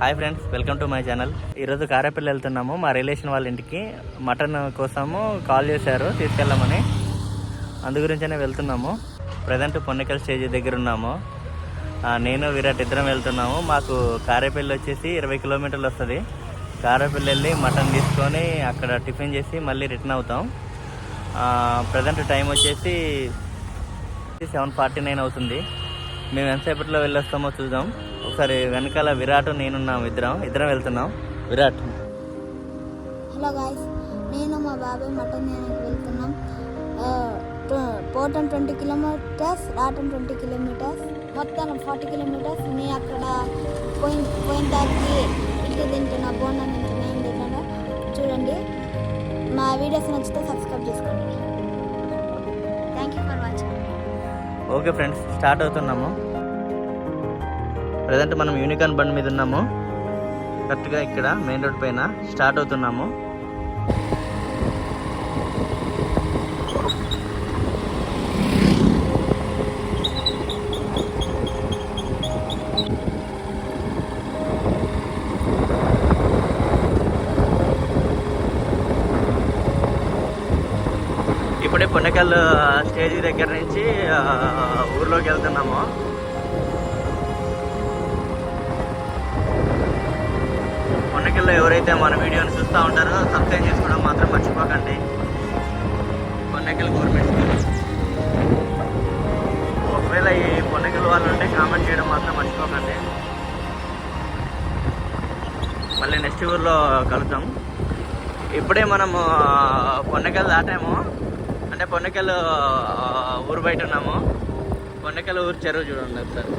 Hi friends welcome to my channel. ఈరోజు కారేపల్లి వెళ్తున్నాము. మా రిలేషన్ వాళ్ళ ఇంటికి మటన్ కోసము కాల్ చేశారు తీసుకెళ్ళమని అందుగురించనే వెళ్తున్నాము. ప్రజెంట్ పొన్నికల్ స్టేజ్ దగ్గర ఉన్నాము. నేను విరాట్ ఇద్దరం వెళ్తున్నాము. మాకు కారేపల్లి వచ్చేసి ఇరవై కిలోమీటర్లు వస్తుంది. కారేపల్లి వెళ్ళి మటన్ తీసుకొని అక్కడ టిఫిన్ చేసి మళ్ళీ రిటర్న్ అవుతాం. ప్రజెంట్ టైం వచ్చేసి సెవెన్ ఫార్టీ నైన్ అవుతుంది. మేము ఎంతసేపట్లో వెళ్ళొస్తామో చూద్దాం. ఒకసారి వెనకాల విరాట్ నేనున్నాం ఇద్దరం. ఇద్దరం వెళ్తున్నాం. విరాట్. హలో గాయస్ నేను మా బాబాయ్ మటన్ తినడానికి వెళ్తున్నాం. పోవటం ట్వంటీ కిలోమీటర్స్ రావటం ట్వంటీ కిలోమీటర్స్ మొత్తం ఫార్టీ కిలోమీటర్స్ నేను అక్కడ పోయిన పోయిన దానికి ఇంటి తింటున్నా బోండా తింటున్నా తింటున్నా. చూడండి. మా వీడియోస్ నచ్చితే సబ్స్క్రైబ్ చేసుకోండి. Thank you for watching okay friends start అవుతున్నాము. ప్రజెంట్ మనం యూనికాన్ బండ్ మీద ఉన్నాము. కరెక్ట్గా ఇక్కడ మెయిన్ రోడ్ పైన స్టార్ట్ అవుతున్నాము. ఇప్పుడే పొన్నకల్ స్టేజ్ దగ్గర నుంచి ఊర్లోకి వెళ్తున్నాము. కొండకిల్లో ఎవరైతే మన వీడియోని చూస్తూ ఉంటారో సబ్స్క్రైబ్ చేసుకోవడం మాత్రం మర్చిపోకండి. కొండకిల్ గవర్నమెంట్ స్కూల్ ఒకవేళ ఈ కొండకిల్ వాళ్ళు ఉంటే కామెంట్ చేయడం మాత్రం మర్చిపోకండి. మళ్ళీ నెక్స్ట్ ఊర్లో కలుద్దాం. ఇప్పుడే మనము కొండకెళ్ళి దాటాము. అంటే పొన్నకల్ ఊరు బయట ఉన్నాము. కొండకల ఊరు చెరువు చూడండి ఒకసారి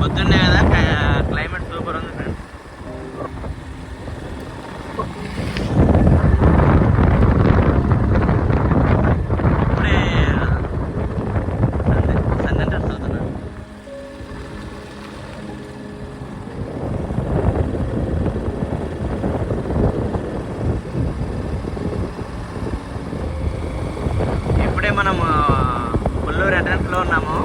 పొద్దున్నే కదా క్లైమేట్ సూపర్ ఉంది. కొల్లూరు ఉన్నాము.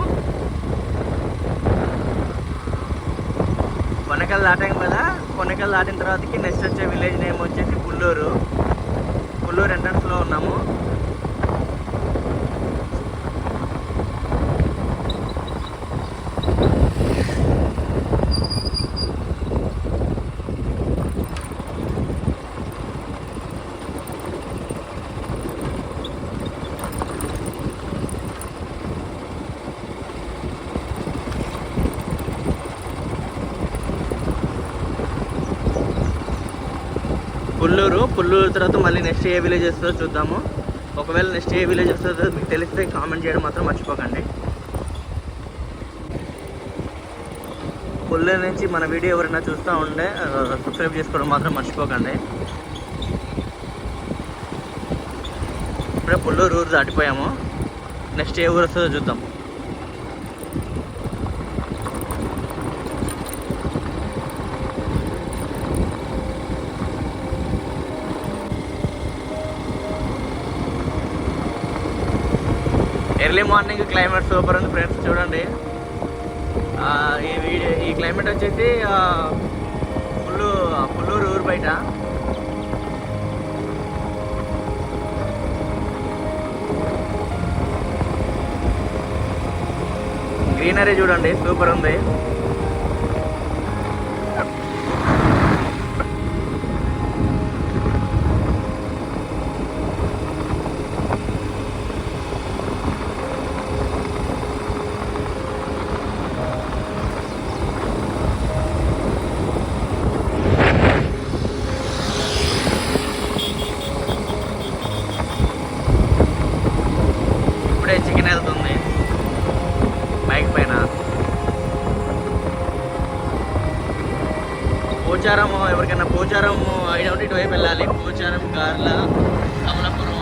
కొనకల్ దాటాం కదా. కొనకల్ దాటిన తర్వాతకి నెక్స్ట్ వచ్చే విలేజ్ నేమ్ వచ్చేసి పుల్లూరు. పుల్లూరు ఎంట్రన్స్లో ఉన్నాము. పుల్లూరు. పుల్లూరు తర్వాత మళ్ళీ నెక్స్ట్ ఏ విలేజ్ వస్తుందో చూద్దాము. ఒకవేళ నెక్స్ట్ ఏ విలేజ్ వస్తుందో మీకు తెలిస్తే కామెంట్ చేయడం మాత్రం మర్చిపోకండి. పుల్లూరు నుంచి మన వీడియో ఎవరైనా చూస్తూ ఉండే సబ్స్క్రైబ్ చేసుకోవడం మాత్రం మర్చిపోకండి. ఇప్పుడే పుల్లూరు ఊరు దాటిపోయాము. నెక్స్ట్ ఏ ఊరు వస్తుందో చూద్దాము. ఎర్లీ మార్నింగ్ క్లైమేట్ సూపర్ ఉంది ఫ్రెండ్స్ చూడండి. ఈ వీడియో ఈ క్లైమేట్ వచ్చేసి ఆ, పుల్లు పుల్లూరు ఊరు బయట. గ్రీనరీ చూడండి సూపర్ ఉంది ఇప్పుడే చికెన్ వెళ్తుంది బైక్ పైన పోచారం ఎవరికైనా పోచారం ఐడియా ఇటువైపు వెళ్ళాలి. పోచారం కార్ల కమలాపురం.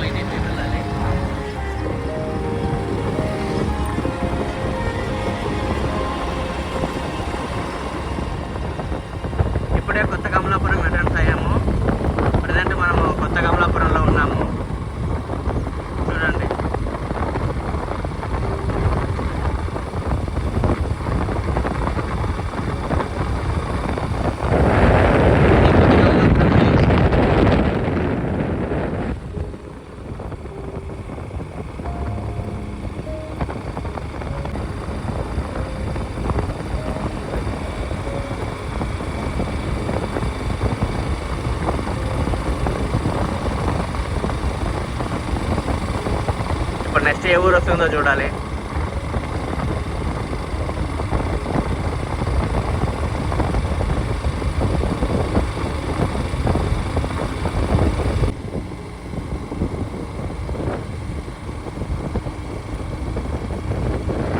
ఏ ఊరు వస్తుందో చూడాలి.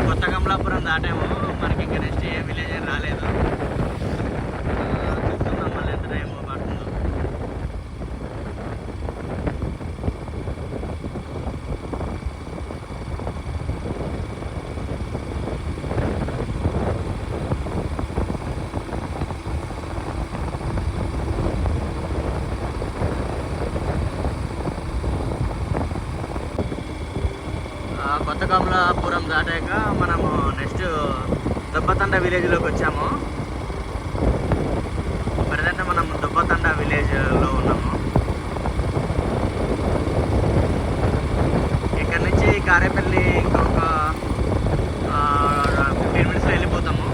కొత్త కమలాపురం దాటాము మనకి ఇంకా నెక్స్ట్ ఏ విలేజ్ అని రాలేదు ఆ, చూస్తున్నాం మళ్ళీ ఎంత టైం పడుతుందో ఆ, కమలాపురం దాటాక మనము నెక్స్ట్ దొబ్బతండ విలేజ్లోకి వచ్చాము. ప్రజెంట్ మనం దొబ్బతండ విలేజ్లో ఉన్నాము. ఇక్కడ నుంచి కారేపల్లి ఇంకొక ఫిఫ్టీన్ మినిట్స్లో వెళ్ళిపోతాము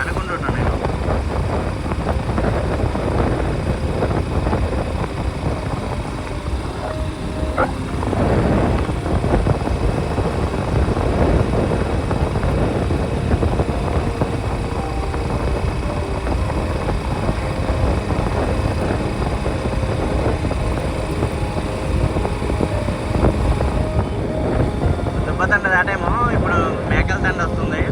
అనుకుంటున్నాను నేను దుబ్బతండ దాటేమో ఇప్పుడు మేకల తండ వస్తుంది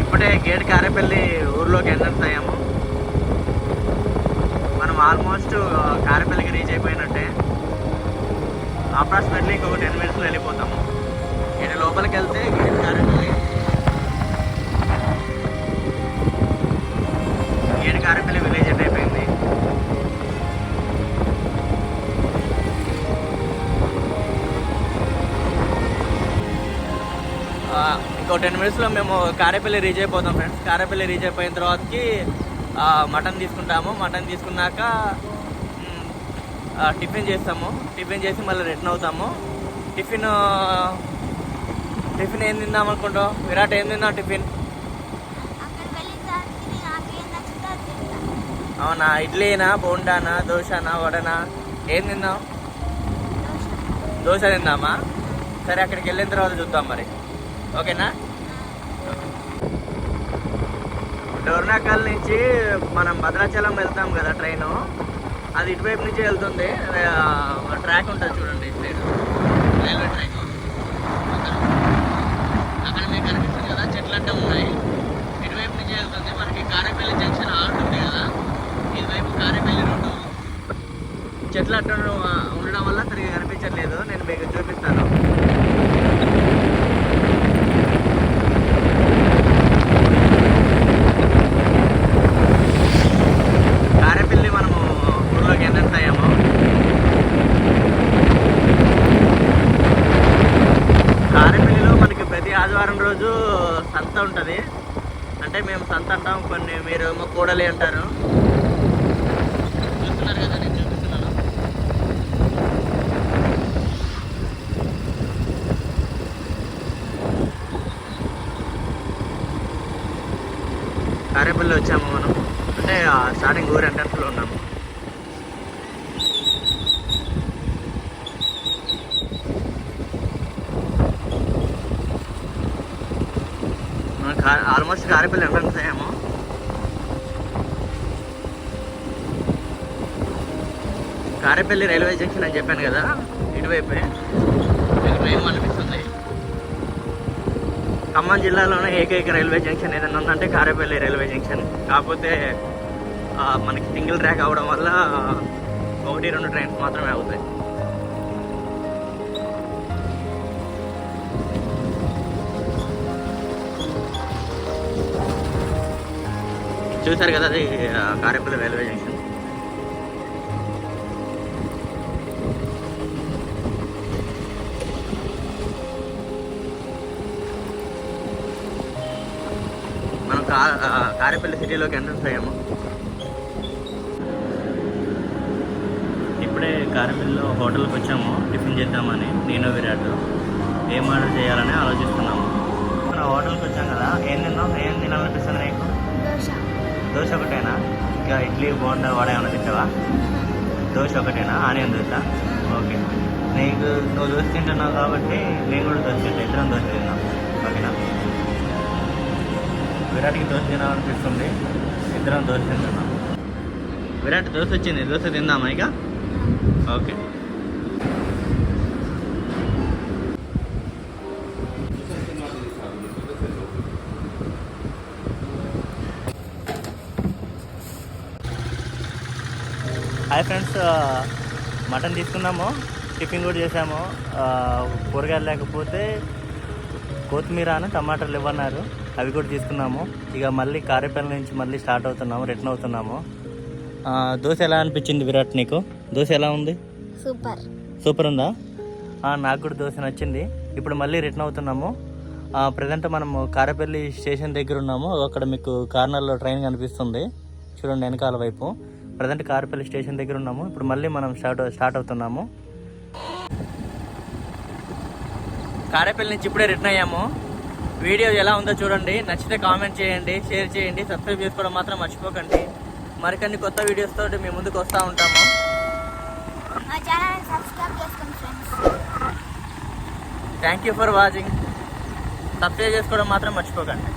ఇప్పుడే గేట్ కారేపల్లి ఊర్లోకి ఎంట్రన్స్ అయ్యాము మనం ఆల్మోస్ట్ కారేపల్లికి రీచ్ అయిపోయినట్టే. అప్రాక్సిమేట్లీ ఇంకొక టెన్ మినిట్స్లో వెళ్ళిపోతాము. ఇటు లోపలికి వెళ్తే టెన్ మినిట్స్లో మేము కారేపల్లి రీచ్ అయిపోతాం ఫ్రెండ్స్ కారేపల్లి రీచ్ అయిపోయిన తర్వాతకి మటన్ తీసుకుంటాము. మటన్ తీసుకున్నాక టిఫిన్ చేస్తాము. టిఫిన్ చేసి మళ్ళీ రిటర్న్ అవుతాము. టిఫిన్ టిఫిన్ ఏం తిందాం అనుకుంటావు? విరాట్ ఏం తిందాం టిఫిన్? అవునా? ఇడ్లీనా బోండానా దోశనా వడనా? ఏం తిందాం దోశ తిందామా? సరే అక్కడికి వెళ్ళిన తర్వాత చూద్దాం మరి. ఓకేనా? డోర్నాకల్ నుంచి మనం భద్రాచలం వెళ్తాం కదా ట్రైన్. అది ఇటువైపు నుంచి వెళ్తుంది. ట్రాక్ ఉంటుంది చూడండి ఇటు సైడ్. Railway track. అక్కడ. మీకు కనిపిస్తుంది కదా చెట్లు అంటే ఉన్నాయి. ఇటువైపు నుంచి వెళ్తుంది. మనకి కారేపల్లి జంక్షన్ ఆడుతుంది కదా. ఇటువైపు కారేపల్లి రోడ్డు చెట్లు అట్ట ఉండడం వల్ల తిరిగి కనిపించట్లేదు. నేను మీకు చూపిస్తాను కారేపల్లి మనము ఊర్లోకి ఎంటర్ అయ్యాము కారేపల్లిలో మనకి ప్రతి ఆదివారం రోజు సంత ఉంటుంది. అంటే మేము సంత అంటాం కొన్ని మీరు ఏమో కూడలి అంటారు. చూస్తున్నారు కదా నేను చూపిస్తున్నాను. కారేపల్లి వచ్చాము మనం అంటే స్టార్టింగ్ ఊరు ఎంట్రన్స్లో ఉన్నాము మనం కా ఆల్మోస్ట్ కారేపల్లి ఎంట్రన్స్ అయ్యాము కారేపల్లి రైల్వే జంక్షన్ అని చెప్పాను కదా ఇటువైపే. మీకు ట్రైన్ అనిపిస్తుంది. ఖమ్మం జిల్లాలోనే ఏకైక రైల్వే జంక్షన్ ఏదైనా ఉందంటే కారేపల్లి రైల్వే జంక్షన్. కాకపోతే మనకి సింగిల్ ట్రాక్ అవడం వల్ల ఒకటి రెండు ట్రైన్స్ మాత్రమే అవుతాయి. చూసారు కదా అది కారేపల్లి రైల్వే జంక్షన్ మనం కా కారేపల్లి సిటీలోకి ఎంట్రన్స్ అయ్యాము ఇప్పుడే కారేపల్లిలో హోటల్కి వచ్చాము టిఫిన్ చేద్దామని నేను విరాట్. ఏం ఆర్డర్ చేయాలని ఆలోచిస్తున్నాము. మన హోటల్కి వచ్చాం కదా ఇంకా ఇడ్లీ బోండా వడ ఏమైనా తింటావా? దోశ ఒకటేనా? ఆనియన్ దోశ? ఓకే. నీకు నువ్వు దోశ తింటున్నావు కాబట్టి నేను కూడా దోశ తింటా. ఇద్దరం దోశ తిన్నాం. ఓకేనా? విరాట్కి దోశ తినాలనిపిస్తుంది. ఇద్దరం దోశ తింటున్నాం. విరాట్ దోశ వచ్చింది. దోశ తిందామా ఇక? ఓకే. హాయ్ ఫ్రెండ్స్ మటన్ తీసుకున్నాము టిఫిన్ కూడా చేసాము కూరగాయలు లేకపోతే కొత్తిమీర అని టమాటాలు ఇవ్వన్నారు. అవి కూడా తీసుకున్నాము. ఇక మళ్ళీ కారేపల్లి నుంచి మళ్ళీ స్టార్ట్ అవుతున్నాము రిటర్న్ అవుతున్నాము. దోశ ఎలా అనిపించింది విరాట్ నీకు? దోశ ఎలా ఉంది? సూపర్. సూపర్ ఉందా? నాకు కూడా దోశ నచ్చింది. ఇప్పుడు మళ్ళీ రిటర్న్ అవుతున్నాము. ప్రజెంట్ మనము కారేపల్లి స్టేషన్ దగ్గర ఉన్నాము. అక్కడ మీకు కార్నర్లో ట్రైన్ కనిపిస్తుంది. చూడండి వెనకాల వైపు. ప్రజెంట్ కారేపల్లి స్టేషన్ దగ్గర ఉన్నాము. ఇప్పుడు మళ్ళీ మనం స్టార్ట్ స్టార్ట్ అవుతున్నాము. కారేపల్లి నుంచి ఇప్పుడే రిటర్న్ అయ్యాము. వీడియో ఎలా ఉందో చూడండి. నచ్చితే కామెంట్ చేయండి షేర్ చేయండి సబ్స్క్రైబ్ చేసుకోవడం మాత్రం మర్చిపోకండి. మరికొన్ని కొత్త వీడియోస్ తోటి మీ ముందుకు వస్తూ ఉంటాము. Thank you for watching subscribe చేసుకోవడం మాత్రం మర్చిపోకండి.